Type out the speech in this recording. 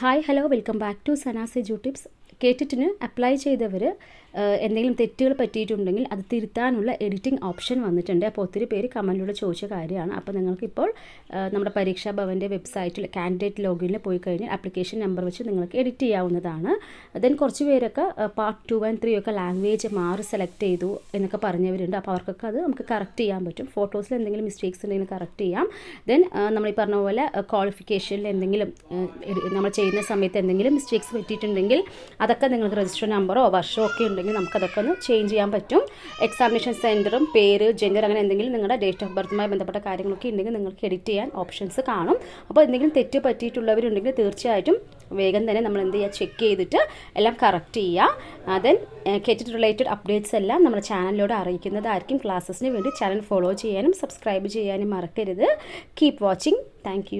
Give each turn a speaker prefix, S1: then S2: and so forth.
S1: hi hello welcome back to Sana's edu tips കേട്ടിട്ടിന് apply ചെയ്തവർ എന്തെങ്കിലും തെറ്റുകൾ പറ്റിയിട്ടുണ്ടെങ്കിൽ അത് തിരുത്താനുള്ള എഡിറ്റിംഗ് ഓപ്ഷൻ വന്നിട്ടുണ്ട്. അപ്പോൾ ഒത്തിരി പേര് കമന്റിലൂടെ ചോദിച്ച കാര്യമാണ്. അപ്പോൾ നിങ്ങൾക്കിപ്പോൾ നമ്മുടെ പരീക്ഷാ ഭവന്റെ വെബ്സൈറ്റിൽ കാൻഡിഡേറ്റ് ലോഗിനിൽ പോയി കഴിഞ്ഞാൽ ആപ്ലിക്കേഷൻ നമ്പർ വെച്ച് നിങ്ങൾക്ക് എഡിറ്റ് ചെയ്യാവുന്നതാണ്. ദെൻ കുറച്ച് പേരൊക്കെ പാർട്ട് ടു ആൻഡ് ത്രീ ഒക്കെ ലാംഗ്വേജ് മാറി സെലക്ട് ചെയ്തു എന്നൊക്കെ പറഞ്ഞവരുണ്ട്. അപ്പോൾ അവർക്കൊക്കെ അത് നമുക്ക് കറക്റ്റ് ചെയ്യാൻ പറ്റും. ഫോട്ടോസിൽ എന്തെങ്കിലും മിസ്റ്റേക്സ് ഉണ്ടെങ്കിൽ കറക്റ്റ് ചെയ്യാം. ദെൻ നമ്മൾ ഈ പറഞ്ഞ പോലെ ക്വാളിഫിക്കേഷനിൽ എന്തെങ്കിലും നമ്മൾ ചെയ്യുന്ന സമയത്ത് എന്തെങ്കിലും മിസ്റ്റേക്സ് പറ്റിയിട്ടുണ്ടെങ്കിൽ അതൊക്കെ നിങ്ങൾക്ക് രജിസ്റ്റർ നമ്പറോ വർഷമോ ഒക്കെ ഉണ്ടെങ്കിൽ നമുക്കതൊക്കെ ഒന്ന് ചേഞ്ച് ചെയ്യാൻ പറ്റും. എക്സാമിനേഷൻ സെന്ററും പേര് ജെൻഡർ അങ്ങനെ എന്തെങ്കിലും നിങ്ങളുടെ ഡേറ്റ് ഓഫ് ബർത്തുമായി ബന്ധപ്പെട്ട കാര്യങ്ങളൊക്കെ ഉണ്ടെങ്കിൽ നിങ്ങൾക്ക് എഡിറ്റ് ചെയ്യാൻ ഓപ്ഷൻസ് കാണും. അപ്പോൾ എന്തെങ്കിലും തെറ്റ് പറ്റിയിട്ടുള്ളവരുണ്ടെങ്കിൽ തീർച്ചയായിട്ടും വേഗം തന്നെ നമ്മൾ എന്ത് ചെയ്യുക? ചെക്ക് ചെയ്തിട്ട് എല്ലാം കറക്റ്റ് ചെയ്യുക. ദെൻ കെറ്റിറ്റ് റിലേറ്റഡ് അപ്ഡേറ്റ്സ് എല്ലാം നമ്മുടെ ചാനലിലൂടെ അറിയിക്കുന്നതായിരിക്കും. ക്ലാസ്സസിന് വേണ്ടി ചാനൽ ഫോളോ ചെയ്യാനും സബ്സ്ക്രൈബ് ചെയ്യാനും മറക്കരുത്. Keep watching thank